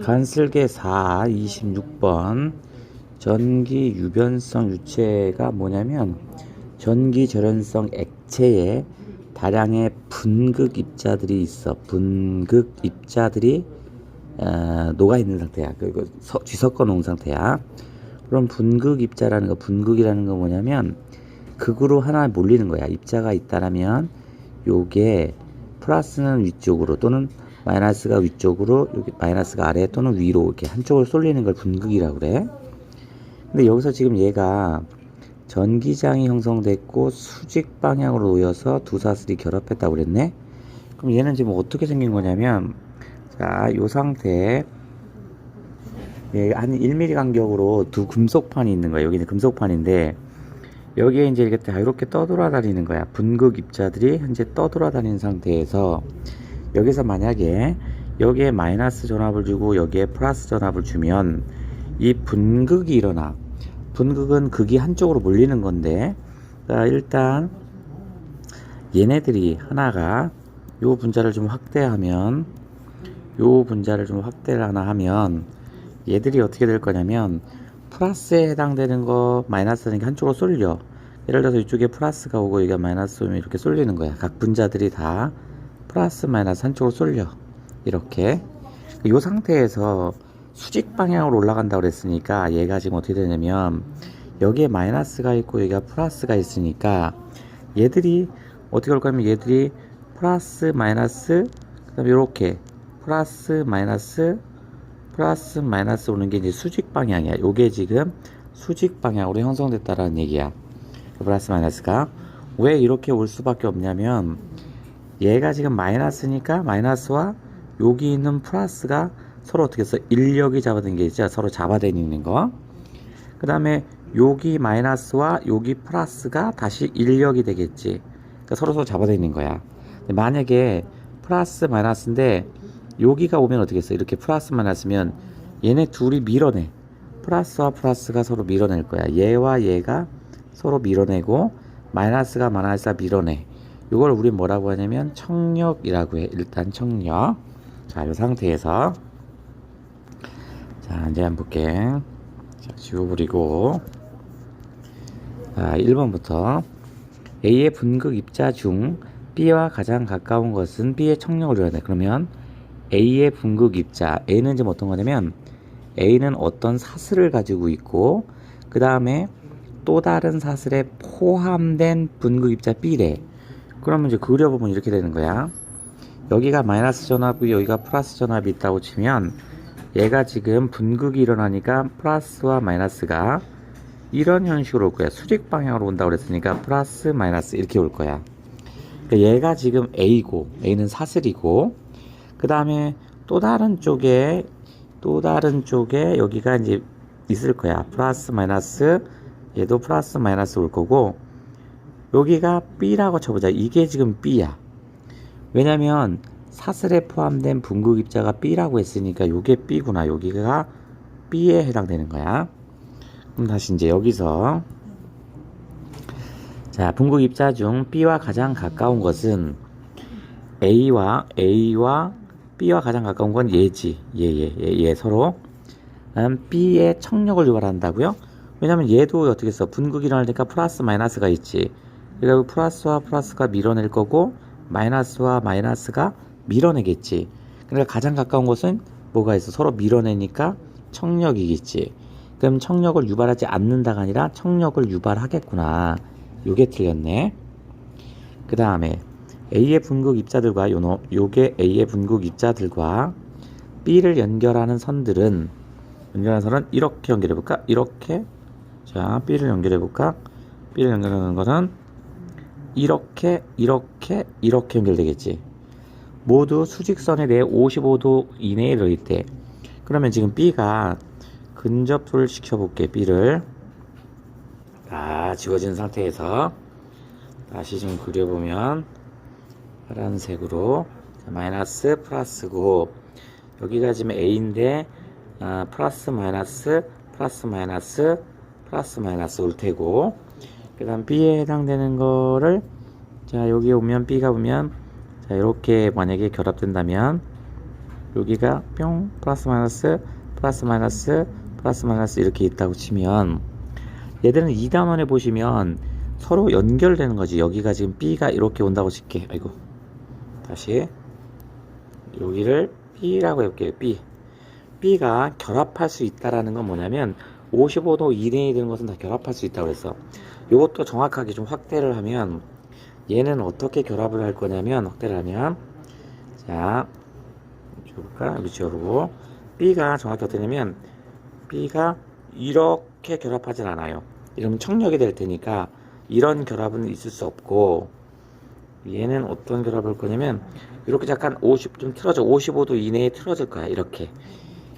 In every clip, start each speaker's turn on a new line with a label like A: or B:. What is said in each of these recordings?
A: 간슬개 4 26번 전기 유변성 유체가 뭐냐면 전기 절연성 액체에 다량의 분극 입자들이 있어 분극 입자들이 어, 녹아 있는 상태야. 그리고 서, 뒤섞어 놓은 상태야. 그럼 분극 입자라는 거, 분극이라는 거 뭐냐면 극으로 하나 몰리는 거야. 입자가 있다라면 요게 플러스는 위쪽으로 또는 마이너스가 위쪽으로 여기 마이너스가 아래 또는 위로 이렇게 한쪽으로 쏠리는 걸 분극이라고 그래. 근데 여기서 지금 얘가 전기장이 형성됐고 수직 방향으로 놓여서 두 사슬이 결합했다고 그랬네. 그럼 얘는 지금 어떻게 생긴 거냐면 자, 요 상태 예, 한 1mm 간격으로 두 금속판이 있는 거야. 여기는 금속판인데 여기에 이제 이렇게 다 이렇게 떠돌아다니는 거야. 분극 입자들이 현재 떠돌아다니는 상태에서 여기서 만약에 여기에 마이너스 전압을 주고 여기에 플러스 전압을 주면 이 분극이 일어나. 분극은 극이 한쪽으로 몰리는 건데 자, 일단 얘네들이 하나가 요 분자를 좀 확대하면 요 분자를 좀 확대를 하나 하면 얘들이 어떻게 될 거냐면 플러스에 해당되는 거 마이너스 하는 게 한쪽으로 쏠려. 예를 들어서 이쪽에 플러스가 오고 여기가 마이너스 오면 이렇게 쏠리는 거야. 각 분자들이 다 플러스 마이너스 한쪽으로 쏠려. 이렇게. 이 상태에서 수직 방향으로 올라간다고 그랬으니까 얘가 지금 어떻게 되냐면 여기에 마이너스가 있고 여기가 플러스가 있으니까 얘들이 어떻게 올 거냐면 얘들이 플러스 마이너스 그 다음에 이렇게 플러스 마이너스 플러스 마이너스 오는 게 이제 수직 방향이야. 요게 지금 수직 방향으로 형성됐다라는 얘기야. 플러스 마이너스가. 왜 이렇게 올 수밖에 없냐면 얘가 지금 마이너스니까 마이너스와 여기 있는 플러스가 서로 어떻게 해서 인력이 잡아든 게 있죠? 서로 잡아다니는 거 그 다음에 여기 마이너스와 여기 플러스가 다시 인력이 되겠지. 그러니까 서로 서로 잡아다니는 거야. 만약에 플러스 마이너스인데 여기가 오면 어떻게 했어? 이렇게 플러스 마이너스면 얘네 둘이 밀어내. 플러스와 플러스가 서로 밀어낼 거야. 얘와 얘가 서로 밀어내고 마이너스가 마이너스가 밀어내 이걸 우리 뭐라고 하냐면 청력이라고 해. 일단 청력. 자 이 상태에서. 자 이제 한번 볼게. 자 지워버리고. 자 1번부터. A의 분극 입자 중 B와 가장 가까운 것은 B의 청력을 줘야 돼. 그러면 A의 분극 입자 A는 지금 어떤 거냐면 A는 어떤 사슬을 가지고 있고 그 다음에 또 다른 사슬에 포함된 분극 입자 B래 그러면 이제 그려보면 이렇게 되는 거야. 여기가 마이너스 전압이 여기가 플러스 전압이 있다고 치면 얘가 지금 분극이 일어나니까 플러스와 마이너스가 이런 형식으로 올 거야. 수직 방향으로 온다고 그랬으니까 플러스 마이너스 이렇게 올 거야. 그러니까 얘가 지금 A고 A는 사슬이고 그 다음에 또 다른 쪽에 또 다른 쪽에 여기가 이제 있을 거야. 플러스 마이너스 얘도 플러스 마이너스 올 거고 여기가 B라고 쳐보자. 이게 지금 B야. 왜냐면 사슬에 포함된 분극 입자가 B라고 했으니까 요게 B구나. 여기가 B에 해당되는 거야. 그럼 다시 이제 여기서. 자 분극 입자 중 B와 가장 가까운 것은 A와 A와 B와 가장 가까운 건 얘지. 얘 얘 얘, 얘, 얘 서로. 음, B의 청력을 유발한다고요? 왜냐면 얘도 어떻게 써 분극이 일어나니까 플러스 마이너스가 있지 그러니까 플러스와 플러스가 밀어낼 거고 마이너스와 마이너스가 밀어내겠지. 그러니까 가장 가까운 곳은 뭐가 있어? 서로 밀어내니까 청력이겠지. 그럼 청력을 유발하지 않는다가 아니라 청력을 유발하겠구나. 요게 틀렸네. 그 다음에 A의 분극 입자들과 요노, 요게 A의 분극 입자들과 B를 연결하는 선들은 연결하는 선은 이렇게 연결해 볼까? 이렇게. 자 B를 연결해 볼까? B를 연결하는 것은 이렇게 이렇게 이렇게 연결되겠지. 모두 수직선에 대해 55도 이내에 들어있대. 그러면 지금 B가 근접을 시켜볼게 B를. 다 지워진 상태에서 다시 좀 그려보면 파란색으로 자, 마이너스 플러스고 여기가 지금 A인데 아, 플러스 마이너스 플러스 마이너스 플러스 마이너스 올 테고 그 다음 B에 해당되는 거를 자 여기 오면 B가 보면 자 이렇게 만약에 결합된다면 여기가 뿅 플러스 마이너스 플러스 마이너스 플러스 마이너스 이렇게 있다고 치면 얘들은 2단원에 보시면 서로 연결되는 거지. 여기가 지금 B가 이렇게 온다고 칠게. 아이고. 다시 여기를 B라고 해볼게요. B. B가 결합할 수 있다라는 건 뭐냐면 55도 이내에 드는 것은 다 결합할 수 있다고 그랬어 이것도 정확하게 좀 확대를 하면 얘는 어떻게 결합을 할 거냐면 확대를 하면 자 여기 지우고 B가 정확히 어떻게 되냐면 B가 이렇게 결합하진 않아요. 이러면 청력이 될 테니까 이런 결합은 있을 수 없고 얘는 어떤 결합을 할 거냐면 이렇게 잠깐 50 좀 틀어져. 55도 이내에 틀어질 거야. 이렇게.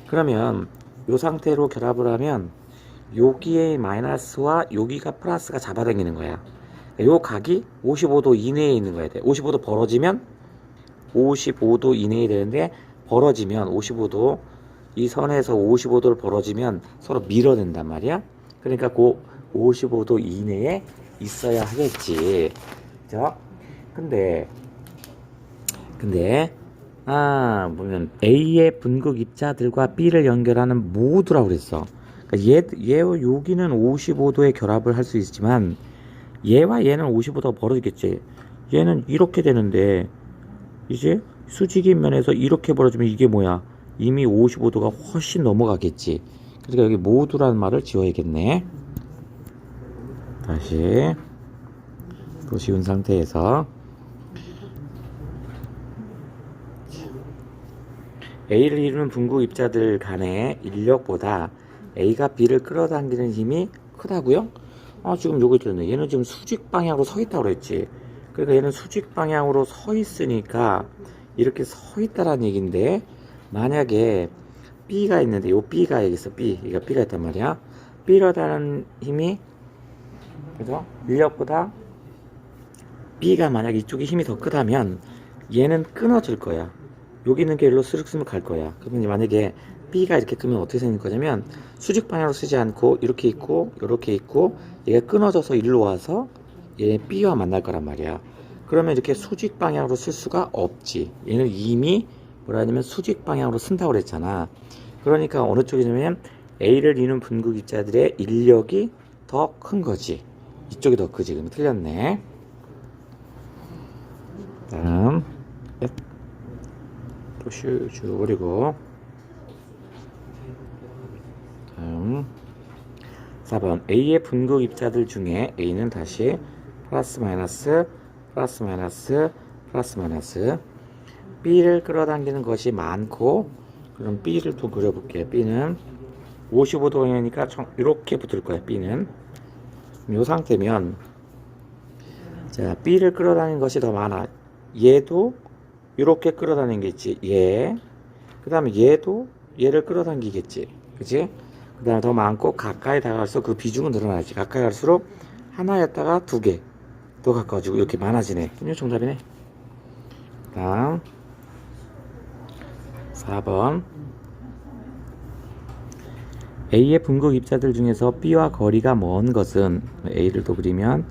A: 그러면 이 상태로 결합을 하면 여기에 마이너스와 여기가 플러스가 잡아당기는 거야. 요 각이 55도 이내에 있는 거야. 돼 55도 벌어지면 55도 이내에 되는데 벌어지면 55도 이 선에서 55도를 벌어지면 서로 밀어낸단 말이야. 그러니까 그 55도 이내에 있어야 하겠지. 그죠? 근데 근데 아 보면 A의 분극 입자들과 B를 연결하는 모두라고 그랬어 그러니까 얘, 얘와 여기는 55도의 결합을 할 수 있지만 얘와 얘는 55도가 벌어지겠지. 얘는 이렇게 되는데 이제 수직인 면에서 이렇게 벌어지면 이게 뭐야? 이미 55도가 훨씬 넘어가겠지. 그러니까 여기 모두라는 말을 지워야겠네. 다시 또 지운 상태에서 A를 이루는 분구 입자들 간의 인력보다 A가 B를 끌어당기는 힘이 크다고요? 아 지금 요거 있잖아요 얘는 지금 수직 방향으로 서 있다고 그랬지 그러니까 얘는 수직 방향으로 서 있으니까 이렇게 서 있다라는 얘기인데 만약에 B가 있는데 요 B가 여기 있어 B 여기가 B가 있단 말이야 B라는 힘이 그죠? 인력보다 B가 만약 이쪽에 힘이 더 크다면 얘는 끊어질 거야 여기 있는 게 일로 스륵 쓰면 갈 거야 그러면 만약에 B가 이렇게 끄면 어떻게 생길 거냐면 수직 방향으로 쓰지 않고 이렇게 있고 이렇게 있고 얘가 끊어져서 일로 와서 얘 B와 만날 거란 말이야. 그러면 이렇게 수직 방향으로 쓸 수가 없지. 얘는 이미 뭐라 하냐면 수직 방향으로 쓴다고 그랬잖아. 그러니까 어느 쪽이냐면 A를 이루는 분극 입자들의 인력이 더 큰 거지. 이쪽이 더 크지. 그럼 틀렸네. 다음. 또슈 줄여버리고 다음 4번 A의 분극 입자들 중에 A는 다시 플러스 마이너스 플러스 마이너스 플러스 마이너스. B를 끌어당기는 것이 많고 그럼 B를 또 그려볼게요 B는 55도 방향이니까 이렇게 붙을 거야 B는. 이 상태면 자 B를 끌어당기는 것이 더 많아. 얘도 이렇게 있지 얘. 그 다음에 얘도 얘를 끌어당기겠지 그치 그 다음에 더 많고 가까이 다가갈수록 그 비중은 늘어나지. 가까이 갈수록 하나였다가 두 개 더 가까워지고 이렇게 많아지네. 이게 정답이네. 다음. 4번. A의 분극 입자들 중에서 B와 거리가 먼 것은 A를 또 그리면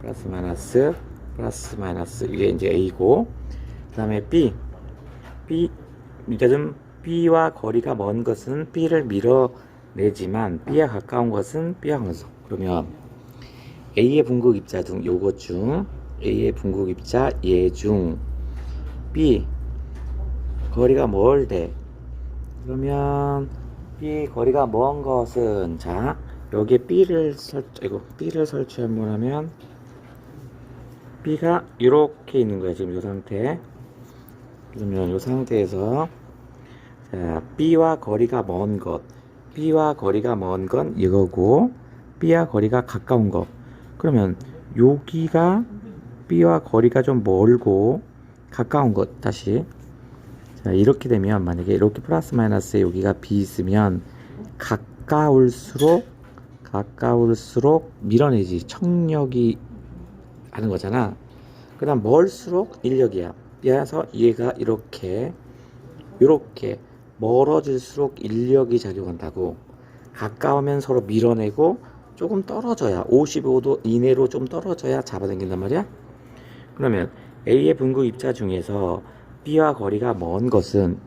A: 플러스 마이너스 플러스 마이너스 이게 이제 A고 그 다음에 B. B 입자들 B와 거리가 먼 것은 B를 밀어 내지만 B와 가까운 것은 B와 것 그러면 A의 분극 입자 중 요것 중 A의 분극 입자 얘 중 B. 거리가 멀대 그러면 B 거리가 먼 것은 자 여기에 B를 설치 이거 B를 설치 한번 하면 B가 이렇게 있는 거야 지금 이 상태. 그러면 이 상태에서 자 B와 거리가 먼 것 B와 거리가 먼 건 이거고 B와 거리가 가까운 것 그러면 여기가 B와 거리가 좀 멀고 가까운 것. 다시. 자 이렇게 되면 만약에 이렇게 플러스 마이너스에 여기가 B 있으면 가까울수록 가까울수록 밀어내지. 청력이 하는 거잖아. 그 다음 멀수록 인력이야. 그래서 얘가 이렇게 이렇게 멀어질수록 인력이 작용한다고 가까우면 서로 밀어내고 조금 떨어져야 55도 이내로 좀 떨어져야 잡아당긴단 말이야 그러면 A의 분구 입자 중에서 B와 거리가 먼 것은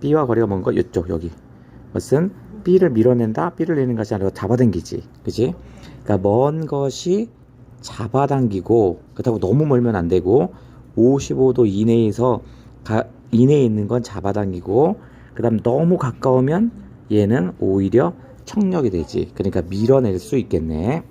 A: B와 거리가 먼거 이쪽 여기. 것은 B를 밀어낸다. B를 내는 것이 아니라 잡아당기지. 그지? 그러니까 먼 것이 잡아당기고 그렇다고 너무 멀면 안 되고 55도 이내에서 가, 이내에 있는 건 잡아당기고 그 다음 너무 가까우면 얘는 오히려 청력이 되지. 그러니까 밀어낼 수 있겠네.